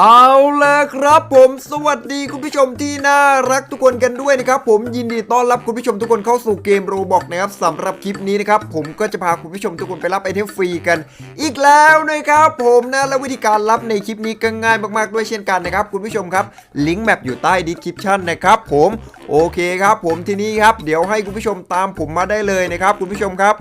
เอาละครับผมสวัสดีคุณผู้ชมที่น่ารักทุกคนกันด้วยนะครับผมยินดีต้อนรับคุณผู้ชมทุกคนเข้าสู่เกมโรบอกนะครับสำหรับคลิปนี้นะครับผมก็จะพาคุณผู้ชมทุกคนไปรับไอเทมฟรีกัน อีกแล้วนะครับผมนะและวิธีการรับในคลิปนี้ก็ง่ายมากๆด้วยเช่นกันนะครับคุณผู้ชมครับลิงก์แมปอยู่ใต้ดีคริปชันนะครับผมโอเคครับผมที่นี้ครับเดี๋ยวให้คุณผู้ชมตามผมมาได้เลยนะครับคุณผู้ชมครับ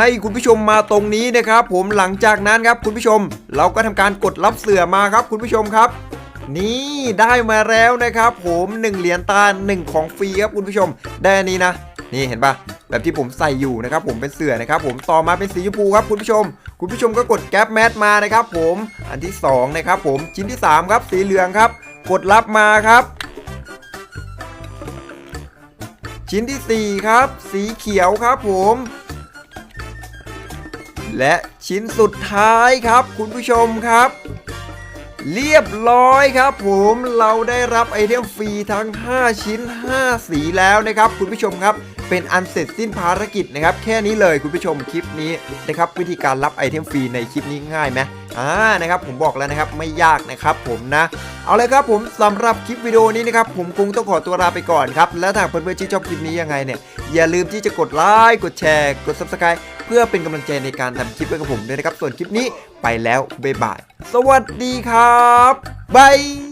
ให้คุณผู้ชมมาตรงนี้นะครับ ผมหลังจากนั้นครับคุณผู้ชม เราก็ทำการกดรับเสือมาครับ คุณผู้ชมครับ นี่ได้มาแล้วนะครับ ผม1เหรียญตา1ของฟรีครับคุณผู้ชม ได้อันนี้นะ นี่เห็นปะแบบที่ผมใส่อยู่นะครับ ผมเป็นเสือนะครับ ผมต่อมาเป็นสีชมพูครับคุณผู้ชม คุณผู้ชมก็กดแก๊ปแมทมานะครับ ผมอันที่สองนะครับผมชิ้นที่สามครับ สีเหลืองครับ กดรับมาครับชิ้นที่สี่ครับ สีเขียวครับผม และชิ้นสุดท้ายครับ คุณผู้ชมครับ เรียบร้อยครับ ผมเราได้รับไอเทมฟรีทั้ง 5 ชิ้น 5 สีแล้วนะครับ คุณผู้ชมครับเป็นอันเสร็จสิ้นภารกิจนะครับ แค่นี้เลยคุณผู้ชมคลิปนี้นะครับวิธีการรับไอเทมฟรีในคลิปนี้ง่ายไหมอ่านะครับผมบอกแล้วนะครับไม่ยากนะครับผมนะ เอาเลยครับผมสำหรับคลิปวิดีโอนี้นะครับผมคงต้องขอตัวลาไปก่อนครับ และถ้าเพื่อนๆที่ชอบคลิปนี้ยังไงเนี่ยอย่าลืมที่จะกดไลค์กดแชร์ กด subscribe เพื่อเป็นกำลังใจในการทำคลิปให้กับผมด้วยนะครับ ส่วนคลิปนี้ไปแล้วบ๊ายบาย สวัสดีครับบาย